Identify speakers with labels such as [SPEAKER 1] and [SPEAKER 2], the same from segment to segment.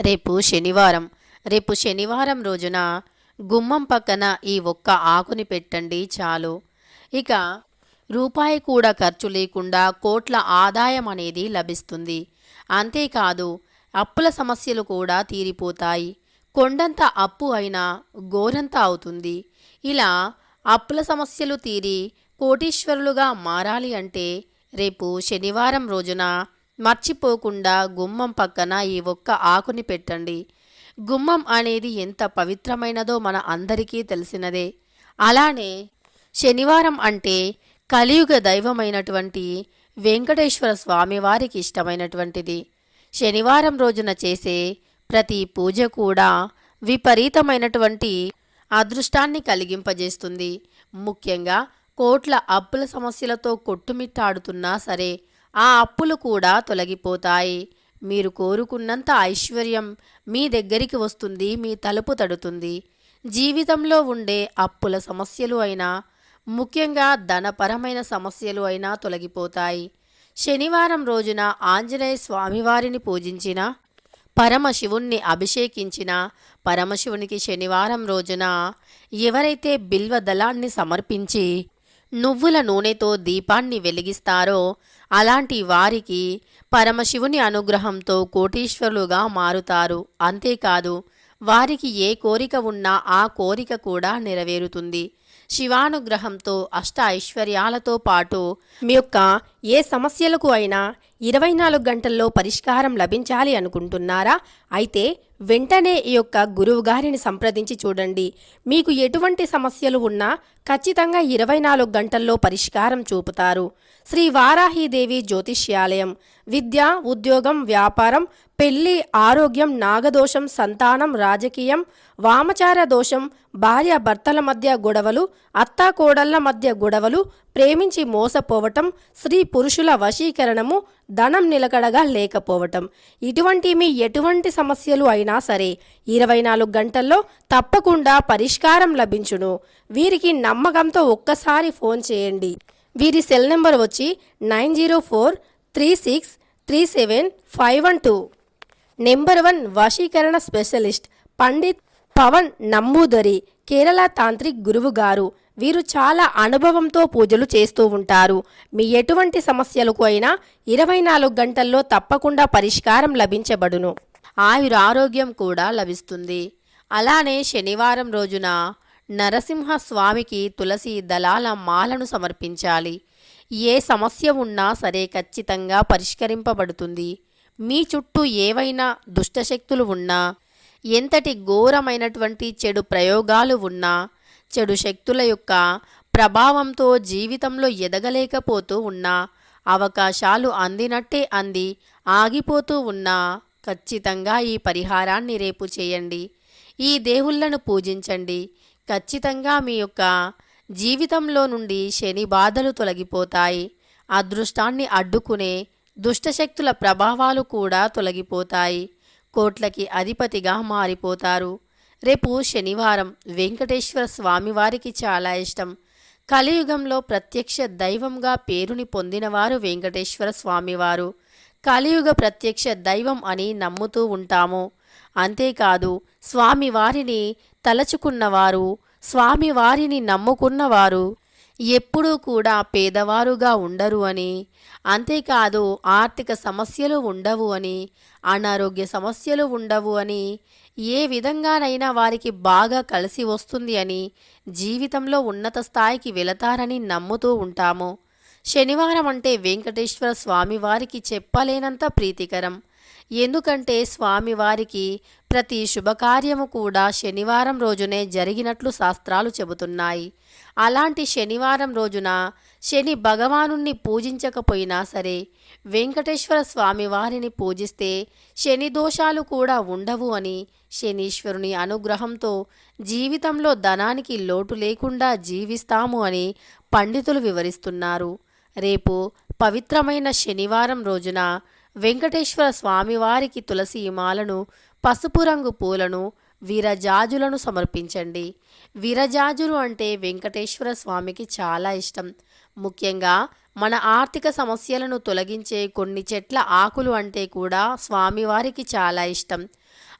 [SPEAKER 1] రేపు శనివారం. రేపు శనివారం రోజున గుమ్మం పక్కన ఈ ఒక్క ఆకుని పెట్టండి చాలు. ఇక రూపాయి కూడా ఖర్చు లేకుండా కోట్ల ఆదాయం అనేది లభిస్తుంది. అంతేకాదు అప్పుల సమస్యలు కూడా తీరిపోతాయి. కొండంత అప్పు అయినా గోరంత అవుతుంది. ఇలా అప్పుల సమస్యలు తీరి కోటీశ్వరులుగా మారాలి అంటే రేపు శనివారం రోజున మర్చిపోకుండా గుమ్మం పక్కన ఈ ఒక్క ఆకుని పెట్టండి. గుమ్మం అనేది ఎంత పవిత్రమైనదో మన అందరికీ తెలిసినదే. అలానే శనివారం అంటే కలియుగ దైవమైనటువంటి వెంకటేశ్వర స్వామివారికి ఇష్టమైనటువంటిది. శనివారం రోజున చేసే ప్రతి పూజ కూడా విపరీతమైనటువంటి అదృష్టాన్ని కలిగింపజేస్తుంది. ముఖ్యంగా కోట్ల అప్పుల సమస్యలతో కొట్టుమిట్టాడుతున్నా సరే ఆ అప్పులు కూడా తొలగిపోతాయి. మీరు కోరుకున్నంత ఐశ్వర్యం మీ దగ్గరికి వస్తుంది మీ తలుపు తడుతుంది. జీవితంలో ఉండే అప్పుల సమస్యలు అయినా ముఖ్యంగా ధనపరమైన సమస్యలు అయినా తొలగిపోతాయి. శనివారం రోజున ఆంజనేయ స్వామివారిని పూజించిన పరమశివుణ్ణి అభిషేకించిన పరమశివునికి శనివారం రోజున ఎవరైతే బిల్వ దళాన్ని సమర్పించి నువ్వుల నూనెతో దీపాన్ని వెలిగిస్తారో అలాంటి వారికి పరమశివుని అనుగ్రహంతో కోటీశ్వరులుగా మారుతారు. అంతేకాదు వారికి ఏ కోరిక ఉన్నా ఆ కోరిక కూడా నెరవేరుతుంది. శివానుగ్రహంతో అష్ట ఐశ్వర్యాలతో పాటు మీ యొక్క ఏ సమస్యలకు అయినా ఇరవై నాలుగు గంటల్లో పరిష్కారం లభించాలి అనుకుంటున్నారా? అయితే వెంటనే ఈ యొక్క గురువు గారిని సంప్రదించి చూడండి. మీకు ఎటువంటి సమస్యలు ఉన్నా ఖచ్చితంగా ఇరవై నాలుగు గంటల్లో పరిష్కారం చూపుతారు. శ్రీ వారాహీదేవి జ్యోతిష్యాలయం. విద్య ఉద్యోగం వ్యాపారం పెళ్ళి ఆరోగ్యం నాగదోషం సంతానం రాజకీయం వామచార దోషం భార్య భర్తల మధ్య గొడవలు అత్తాకోడళ్ళ మధ్య గొడవలు ప్రేమించి మోసపోవటం స్త్రీ పురుషుల వశీకరణము ధనం నిలకడగా లేకపోవటం. ఇటువంటి మీ ఎటువంటి సమస్యలు అయినా సరే ఇరవై నాలుగు గంటల్లో తప్పకుండా పరిష్కారం లభించును. వీరికి నమ్మకంతో ఒక్కసారి ఫోన్ చేయండి. వీరి సెల్ నెంబర్ వచ్చి nine zero four three six three seven five one two. Number one వశీకరణ స్పెషలిస్ట్ పండిత్ పవన్ నమ్మూదరి కేరళ తాంత్రిక్ గురువు గారు. వీరు చాలా అనుభవంతో పూజలు చేస్తూ ఉంటారు. మీ ఎటువంటి సమస్యలకు అయినా ఇరవై నాలుగు గంటల్లో తప్పకుండా పరిష్కారం లభించబడును. ఆయుర ఆరోగ్యం కూడా లభిస్తుంది. అలానే శనివారం రోజున నరసింహస్వామికి తులసి దళాల మాలను సమర్పించాలి. ఏ సమస్య ఉన్నా సరే ఖచ్చితంగా పరిష్కరింపబడుతుంది. మీ చుట్టూ ఏవైనా దుష్టశక్తులు ఉన్నా ఎంతటి ఘోరమైనటువంటి చెడు ప్రయోగాలు ఉన్నా చెడు శక్తుల యొక్క ప్రభావంతో జీవితంలో ఎదగలేకపోతూ ఉన్నా అవకాశాలు అందినట్టే అంది ఆగిపోతూ ఉన్నా ఖచ్చితంగా ఈ పరిహారాన్ని రేపు చేయండి. ఈ దేవుళ్ళను పూజించండి. ఖచ్చితంగా మీ యొక్క జీవితంలో నుండి శని బాధలు తొలగిపోతాయి. అదృష్టాన్ని అడ్డుకునే దుష్టశక్తుల ప్రభావాలు కూడా తొలగిపోతాయి. కోట్లకి అధిపతిగా మారిపోతారు. రేపు శనివారం వెంకటేశ్వర స్వామివారికి చాలా ఇష్టం. కలియుగంలో ప్రత్యక్ష దైవంగా పేరుని పొందినవారు వెంకటేశ్వర స్వామివారు. కలియుగ ప్రత్యక్ష దైవం అని నమ్ముతూ ఉంటాము. అంతేకాదు స్వామివారిని తలచుకున్నవారు స్వామివారిని నమ్ముకున్నవారు ఎప్పుడూ కూడా పేదవారుగా ఉండరు అని. అంతేకాదు ఆర్థిక సమస్యలు ఉండవు అని అనారోగ్య సమస్యలు ఉండవు అని ఏ విధంగానైనా వారికి బాగా కలిసి వస్తుంది అని జీవితంలో ఉన్నత స్థాయికి వెళతారని నమ్ముతూ ఉంటాము. శనివారం అంటే వెంకటేశ్వర స్వామివారికి చెప్పలేనంత ప్రీతికరం. ఎందుకంటే స్వామివారికి ప్రతి శుభకార్యము కూడా శనివారం రోజునే జరిగినట్లు శాస్త్రాలు చెబుతున్నాయి. అలాంటి శనివారం రోజున శని భగవానుణ్ణి పూజించకపోయినా సరే వెంకటేశ్వర స్వామివారిని పూజిస్తే శని దోషాలు కూడా ఉండవు అని శనీశ్వరుని అనుగ్రహంతో జీవితంలో ధనానికి లోటు లేకుండా జీవిస్తాము అని పండితులు వివరిస్తున్నారు. రేపు పవిత్రమైన శనివారం రోజున వెంకటేశ్వర స్వామివారికి తులసి మాలను పసుపు రంగు పూలను వీరజాజులను సమర్పించండి. వీరజాజులు అంటే వెంకటేశ్వర స్వామికి చాలా ఇష్టం. ముఖ్యంగా మన ఆర్థిక సమస్యలను తొలగించే కొన్ని చెట్ల ఆకులు అంటే కూడా స్వామివారికి చాలా ఇష్టం.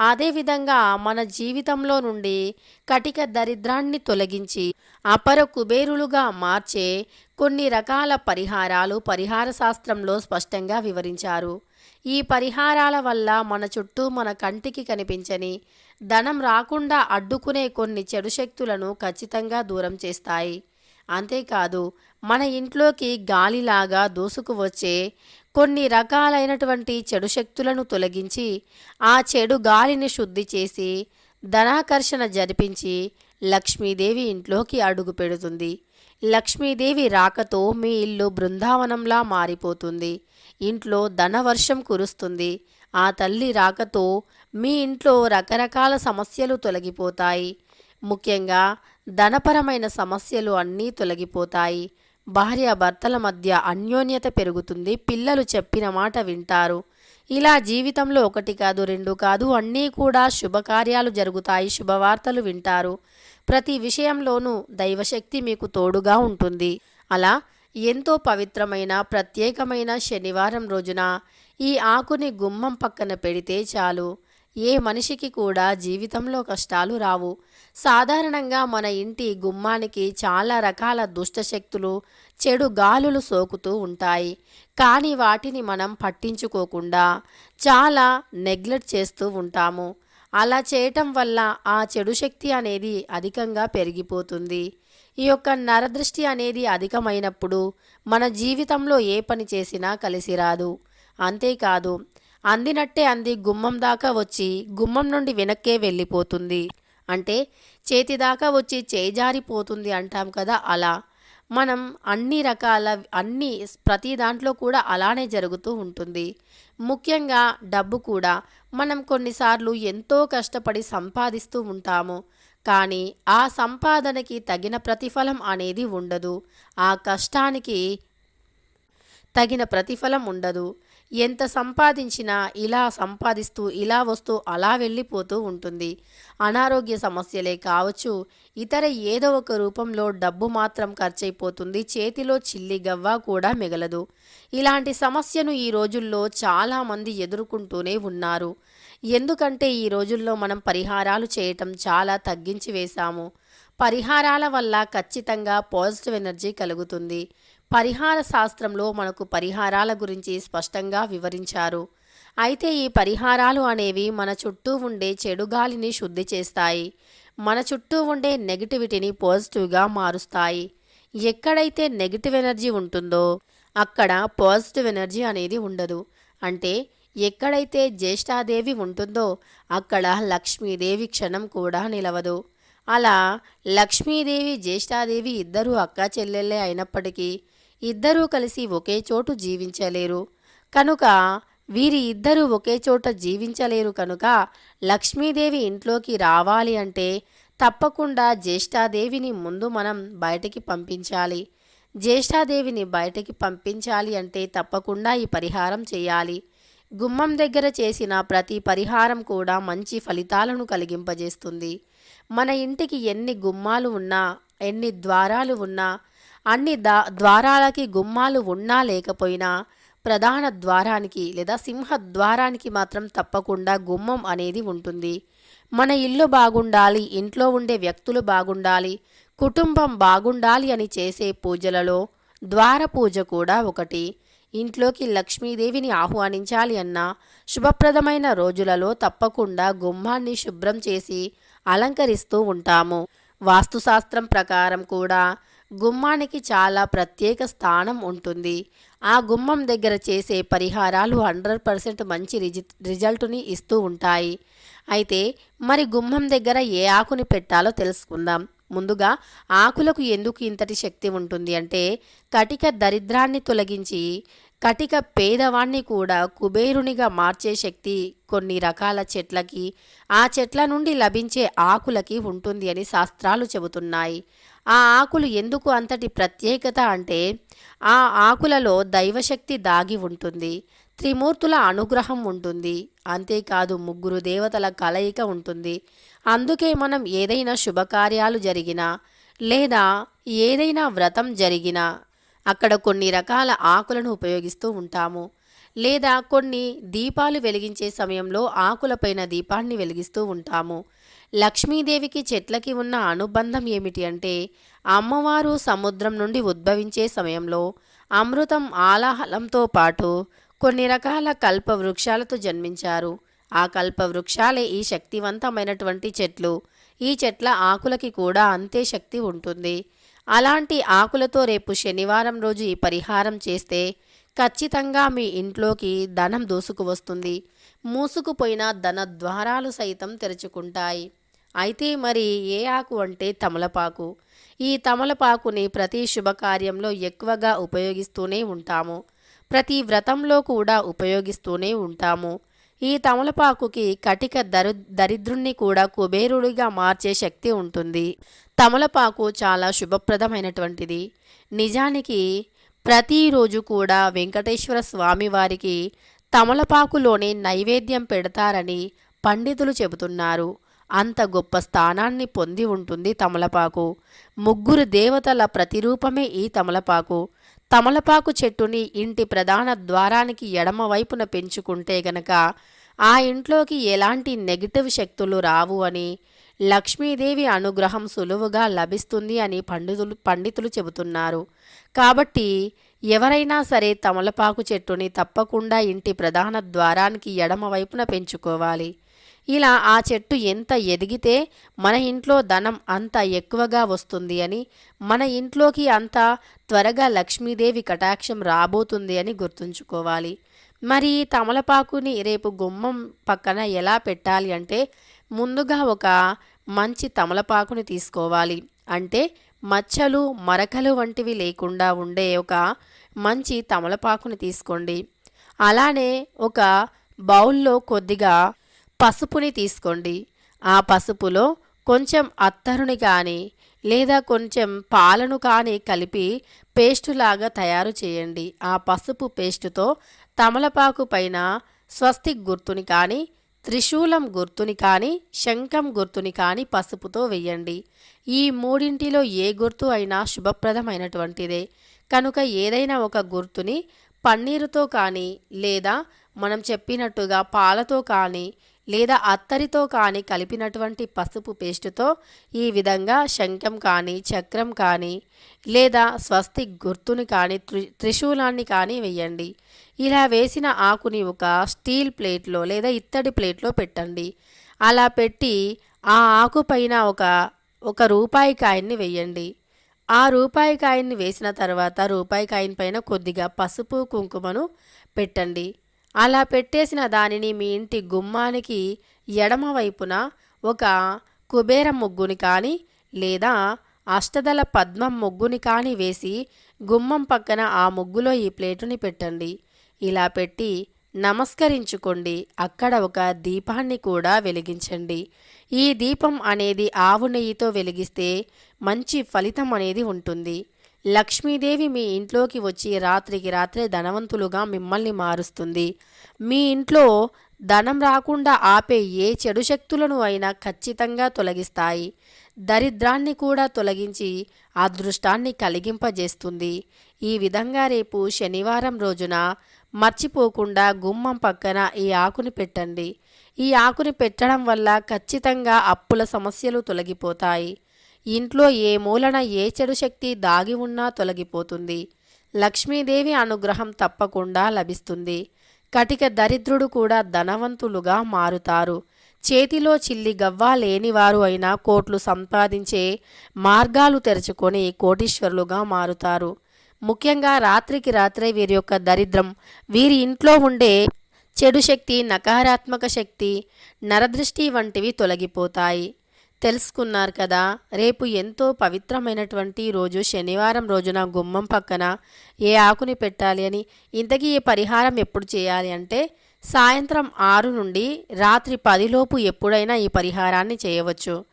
[SPEAKER 1] అదేవిధంగా మన జీవితంలో నుండి కటిక దరిద్రాన్ని తొలగించి అపర కుబేరులుగా మార్చే కొన్ని రకాల పరిహారాలు పరిహార శాస్త్రంలో స్పష్టంగా వివరించారు. ఈ పరిహారాల వల్ల మన చుట్టూ మన కంటికి కనిపించని ధనం రాకుండా అడ్డుకునే కొన్ని చెడు శక్తులను ఖచ్చితంగా దూరం చేస్తాయి. అంతేకాదు మన ఇంట్లోకి గాలిలాగా దూసుకువచ్చే కొన్ని రకాలైనటువంటి చెడు శక్తులను తొలగించి ఆ చెడు గాలిని శుద్ధి చేసి ధనాకర్షణ జరిపించి లక్ష్మీదేవి ఇంట్లోకి అడుగు పెడుతుంది. లక్ష్మీదేవి రాకతో మీ ఇల్లు బృందావనంలా మారిపోతుంది. ఇంట్లో ధనవర్షం కురుస్తుంది. ఆ తల్లి రాకతో మీ ఇంట్లో రకరకాల సమస్యలు తొలగిపోతాయి. ముఖ్యంగా ధనపరమైన సమస్యలు అన్నీ తొలగిపోతాయి. భార్యాభర్తల మధ్య అన్యోన్యత పెరుగుతుంది. పిల్లలు చెప్పిన మాట వింటారు. ఇలా జీవితంలో ఒకటి కాదు రెండు కాదు అన్నీ కూడా శుభకార్యాలు జరుగుతాయి. శుభవార్తలు వింటారు. ప్రతి విషయంలోనూ దైవశక్తి మీకు తోడుగా ఉంటుంది. అలా ఎంతో పవిత్రమైన ప్రత్యేకమైన శనివారం రోజున ఈ ఆకుని గుమ్మం పక్కన పెడితే చాలు. ఏ మనిషికి కూడా జీవితంలో కష్టాలు రావు. సాధారణంగా మన ఇంటి గుమ్మానికి చాలా రకాల దుష్టశక్తులు చెడు గాలులు సోకుతూ ఉంటాయి. కానీ వాటిని మనం పట్టించుకోకుండా చాలా నెగ్లెక్ట్ చేస్తూ ఉంటాము. అలా చేయటం వల్ల ఆ చెడు శక్తి అనేది అధికంగా పెరిగిపోతుంది. ఈ యొక్క నరదృష్టి అనేది అధికమైనప్పుడు మన జీవితంలో ఏ పని చేసినా కలిసి రాదు అంతేకాదు అందినట్టే అంది గుమ్మం దాకా వచ్చి గుమ్మం నుండి వెనక్కే వెళ్ళిపోతుంది. అంటే చేతిదాకా వచ్చి చేజారిపోతుంది అంటాం కదా అలా. మనం అన్ని రకాల అన్ని ప్రతి దాంట్లో కూడా అలానే జరుగుతూ ఉంటుంది. ముఖ్యంగా డబ్బు కూడా మనం కొన్నిసార్లు ఎంతో కష్టపడి సంపాదిస్తూ ఉంటాము. కానీ ఆ సంపాదనకి తగిన ప్రతిఫలం అనేది ఉండదు. ఆ కష్టానికి తగిన ప్రతిఫలం ఉండదు. ఎంత సంపాదించినా ఇలా సంపాదిస్తూ ఇలా వస్తూ అలా వెళ్ళిపోతూ ఉంటుంది. అనారోగ్య సమస్యలే కావచ్చు. ఇతర ఏదో ఒక రూపంలో డబ్బు మాత్రం ఖర్చయిపోతుంది చేతిలో చిల్లి గవ్వ కూడా మిగలదు. ఇలాంటి సమస్యను ఈ రోజుల్లో చాలామంది ఎదుర్కొంటూనే ఉన్నారు. ఎందుకంటే ఈ రోజుల్లో మనం పరిహారాలు చేయటం చాలా తగ్గించి వేశాము. పరిహారాల వల్ల ఖచ్చితంగా పాజిటివ్ ఎనర్జీ కలుగుతుంది. పరిహార శాస్త్రంలో మనకు పరిహారాల గురించి స్పష్టంగా వివరించారు. అయితే ఈ పరిహారాలు అనేవి మన చుట్టూ ఉండే చెడు గాలిని శుద్ధి చేస్తాయి. మన చుట్టూ ఉండే నెగిటివిటీని పాజిటివ్గా మారుస్తాయి. ఎక్కడైతే నెగిటివ్ ఎనర్జీ ఉంటుందో అక్కడ పాజిటివ్ ఎనర్జీ అనేది ఉండదు. అంటే ఎక్కడైతే జ్యేష్ఠాదేవి ఉంటుందో అక్కడ లక్ష్మీదేవి క్షణం కూడా నిలవదు. అలా లక్ష్మీదేవి జ్యేష్ఠాదేవి ఇద్దరూ అక్క చెల్లెళ్ళే అయినప్పటికీ ఇద్దరూ కలిసి ఒకే చోటు జీవించలేరు. కనుక వీరి ఇద్దరూ ఒకే చోట జీవించలేరు కనుక లక్ష్మీదేవి ఇంట్లోకి రావాలి అంటే తప్పకుండా జ్యేష్ఠాదేవిని ముందు మనం బయటికి పంపించాలి. జ్యేష్ఠాదేవిని బయటికి పంపించాలి అంటే తప్పకుండా ఈ పరిహారం చేయాలి. గుమ్మం దగ్గర చేసిన ప్రతి పరిహారం కూడా మంచి ఫలితాలను కలిగింపజేస్తుంది. మన ఇంటికి ఎన్ని గుమ్మాలు ఉన్నా ఎన్ని ద్వారాలు ఉన్నా అన్ని దా ద్వారాలకి గుమ్మాలు ఉన్నా లేకపోయినా ప్రధాన ద్వారానికి లేదా సింహ ద్వారానికి మాత్రం తప్పకుండా గుమ్మం అనేది ఉంటుంది. మన ఇల్లు బాగుండాలి ఇంట్లో ఉండే వ్యక్తులు బాగుండాలి కుటుంబం బాగుండాలి అని చేసే పూజలలో ద్వార పూజ కూడా ఒకటి. ఇంట్లోకి లక్ష్మీదేవిని ఆహ్వానించాలి అన్న శుభప్రదమైన రోజులలో తప్పకుండా గుమ్మాన్ని శుభ్రం చేసి అలంకరిస్తూ ఉంటాము. వాస్తుశాస్త్రం ప్రకారం కూడా గుమ్మానికి చాలా ప్రత్యేక స్థానం ఉంటుంది. ఆ గుమ్మం దగ్గర చేసే పరిహారాలు హండ్రెడ్ పర్సెంట్ మంచి రిజి రిజల్ట్ని ఇస్తూ ఉంటాయి. అయితే మరి గుమ్మం దగ్గర ఏ ఆకుని పెట్టాలో తెలుసుకుందాం. ముందుగా ఆకులకు ఎందుకు ఇంతటి శక్తి ఉంటుంది అంటే కటిక దరిద్రాన్ని తొలగించి కటిక పేదవాణ్ణి కూడా కుబేరునిగా మార్చే శక్తి కొన్ని రకాల చెట్లకి ఆ చెట్ల నుండి లభించే ఆకులకి ఉంటుంది అని శాస్త్రాలు చెబుతున్నాయి. ఆ ఆకులు ఎందుకు అంతటి ప్రత్యేకత అంటే ఆ ఆకులలో దైవశక్తి దాగి ఉంటుంది త్రిమూర్తుల అనుగ్రహం ఉంటుంది అంతేకాదు ముగ్గురు దేవతల కలయిక ఉంటుంది. అందుకే మనం ఏదైనా శుభకార్యాలు జరిగినా లేదా ఏదైనా వ్రతం జరిగినా అక్కడ కొన్ని రకాల ఆకులను ఉపయోగిస్తూ ఉంటాము. లేదా కొన్ని దీపాలు వెలిగించే సమయంలో ఆకులపైన దీపాన్ని వెలిగిస్తూ ఉంటాము. లక్ష్మీదేవికి చెట్లకి ఉన్న అనుబంధం ఏమిటి అంటే అమ్మవారు సముద్రం నుండి ఉద్భవించే సమయంలో అమృతం ఆలాహలంతో పాటు కొన్ని రకాల కల్ప వృక్షాలతో జన్మించారు. ఆ కల్ప వృక్షాలే ఈ శక్తివంతమైనటువంటి చెట్లు. ఈ చెట్ల ఆకులకి కూడా అంతే శక్తి ఉంటుంది. అలాంటి ఆకులతో రేపు శనివారం రోజు ఈ పరిహారం చేస్తే ఖచ్చితంగా మీ ఇంట్లోకి ధనం దూసుకు వస్తుంది మూసుకుపోయిన ధన ద్వారాలు సైతం తెరుచుకుంటాయి. అయితే మరి ఏ ఆకు అంటే తమలపాకు? ఈ తమలపాకుని ప్రతి శుభకార్యంలో ఎక్కువగా ఉపయోగిస్తూనే ఉంటాము. ప్రతి వ్రతంలో కూడా ఉపయోగిస్తూనే ఉంటాము. ఈ తమలపాకుకి కటిక దరు దరిద్రుణ్ణి కూడా కుబేరుడిగా మార్చే శక్తి ఉంటుంది. తమలపాకు చాలా శుభప్రదమైనటువంటిది. నిజానికి ప్రతిరోజు కూడా వెంకటేశ్వర స్వామి వారికి తమలపాకులోనే నైవేద్యం పెడతారని పండితులు చెబుతున్నారు. అంత గొప్ప స్థానాన్ని పొంది ఉంటుంది తమలపాకు. ముగ్గురు దేవతల ప్రతిరూపమే ఈ తమలపాకు. తమలపాకు చెట్టుని ఇంటి ప్రధాన ద్వారానికి ఎడమవైపున పెంచుకుంటే గనక ఆ ఇంట్లోకి ఎలాంటి నెగిటివ్ శక్తులు రావు అని లక్ష్మీదేవి అనుగ్రహం సులువుగా లభిస్తుంది అని పండితులు పండితులు చెబుతున్నారు. కాబట్టి ఎవరైనా సరే తమలపాకు చెట్టుని తప్పకుండా ఇంటి ప్రధాన ద్వారానికి ఎడమవైపున పెంచుకోవాలి. ఇలా ఆ చెట్టు ఎంత ఎదిగితే మన ఇంట్లో ధనం అంత ఎక్కువగా వస్తుంది అని మన ఇంట్లోకి అంత త్వరగా లక్ష్మీదేవి కటాక్షం రాబోతుంది అని గుర్తుంచుకోవాలి. మరి తమలపాకుని రేపు గుమ్మం పక్కన ఎలా పెట్టాలి అంటే ముందుగా ఒక మంచి తమలపాకుని తీసుకోవాలి. అంటే మచ్చలు మరకలు వంటివి లేకుండా ఉండే ఒక మంచి తమలపాకుని తీసుకోండి. అలానే ఒక బౌల్లో కొద్దిగా పసుపుని తీసుకోండి. ఆ పసుపులో కొంచెం అత్తరుని కానీ లేదా కొంచెం పాలను కానీ కలిపి పేస్టులాగా తయారు చేయండి. ఆ పసుపు పేస్టుతో తమలపాకు పైన స్వస్తిక్ గుర్తుని కానీ త్రిశూలం గుర్తుని కానీ శంఖం గుర్తుని కానీ పసుపుతో వెయ్యండి ఈ మూడింటిలో ఏ గుర్తు అయినా శుభప్రదమైనటువంటిదే. కనుక ఏదైనా ఒక గుర్తుని పన్నీరుతో కానీ లేదా మనం చెప్పినట్టుగా పాలతో కానీ లేదా అత్తరితో కానీ కలిపినటువంటి పసుపు పేస్టుతో ఈ విధంగా శంఖం కానీ చక్రం కానీ లేదా స్వస్తి గుర్తుని కానీ త్రి త్రిశూలాన్ని కానీ వేయండి. ఇలా వేసిన ఆకుని ఒక స్టీల్ ప్లేట్లో లేదా ఇత్తడి ప్లేట్లో పెట్టండి. అలా పెట్టి ఆ ఆకు పైన ఒక ఒక రూపాయి కాయన్ని వేయండి. ఆ రూపాయి కాయన్ని వేసిన తర్వాత రూపాయి కాయిన్ పైన కొద్దిగా పసుపు కుంకుమను పెట్టండి. అలా పెట్టేసిన దానిని మీ ఇంటి గుమ్మానికి ఎడమవైపున ఒక కుబేర ముగ్గుని కానీ లేదా అష్టదల పద్మం ముగ్గుని కానీ వేసి గుమ్మం పక్కన ఆ ముగ్గులో ఈ ప్లేటుని పెట్టండి. ఇలా పెట్టి నమస్కరించుకోండి. అక్కడ ఒక దీపాన్ని కూడా వెలిగించండి. ఈ దీపం అనేది ఆవు నెయ్యితో వెలిగిస్తే మంచి ఫలితం అనేది ఉంటుంది. లక్ష్మీదేవి మీ ఇంట్లోకి వచ్చి రాత్రికి రాత్రే ధనవంతులుగా మిమ్మల్ని మారుస్తుంది. మీ ఇంట్లో ధనం రాకుండా ఆపే ఏ చెడు శక్తులను అయినా ఖచ్చితంగా తొలగిస్తాయి. దరిద్రాన్ని కూడా తొలగించి అదృష్టాన్ని కలిగింపజేస్తుంది. ఈ విధంగా రేపు శనివారం రోజున మర్చిపోకుండా గుమ్మం పక్కన ఈ ఆకుని పెట్టండి. ఈ ఆకుని పెట్టడం వల్ల ఖచ్చితంగా అప్పుల సమస్యలు తొలగిపోతాయి. ఇంట్లో ఏ మూలన ఏ చెడు శక్తి దాగి ఉన్నా తొలగిపోతుంది. లక్ష్మీదేవి అనుగ్రహం తప్పకుండా లభిస్తుంది. కటిక దరిద్రుడు కూడా ధనవంతులుగా మారుతారు. చేతిలో చిల్లి గవ్వ లేనివారు అయినా కోట్లు సంపాదించే మార్గాలు తెరుచుకొని కోటీశ్వరులుగా మారుతారు. ముఖ్యంగా రాత్రికి రాత్రే వీరి యొక్క దరిద్రం వీరి ఇంట్లో ఉండే చెడు శక్తి నకారాత్మక శక్తి నరదృష్టి వంటివి తొలగిపోతాయి. తెలుసుకున్నారు కదా. రేపు ఎంతో పవిత్రమైనటువంటి రోజు శనివారం రోజున గుమ్మం పక్కన ఏ ఆకుని పెట్టాలి అని ఇంతకీ ఈ పరిహారం ఎప్పుడు చేయాలి అంటే సాయంత్రం ఆరు నుండి రాత్రి పదిలోపు ఎప్పుడైనా ఈ పరిహారాన్ని చేయవచ్చు.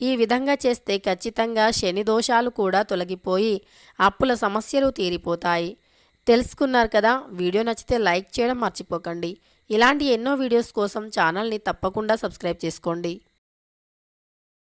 [SPEAKER 1] ఈ విధంగా చేస్తే ఖచ్చితంగా శని దోషాలు కూడా తొలగిపోయి అప్పుల సమస్యలు తీరిపోతాయి. తెలుసుకున్నారు కదా. వీడియో నచ్చితే లైక్ చేయడం మర్చిపోకండి. ఇలాంటి ఎన్నో వీడియోస్ కోసం ఛానల్ని తప్పకుండా సబ్స్క్రైబ్ చేసుకోండి.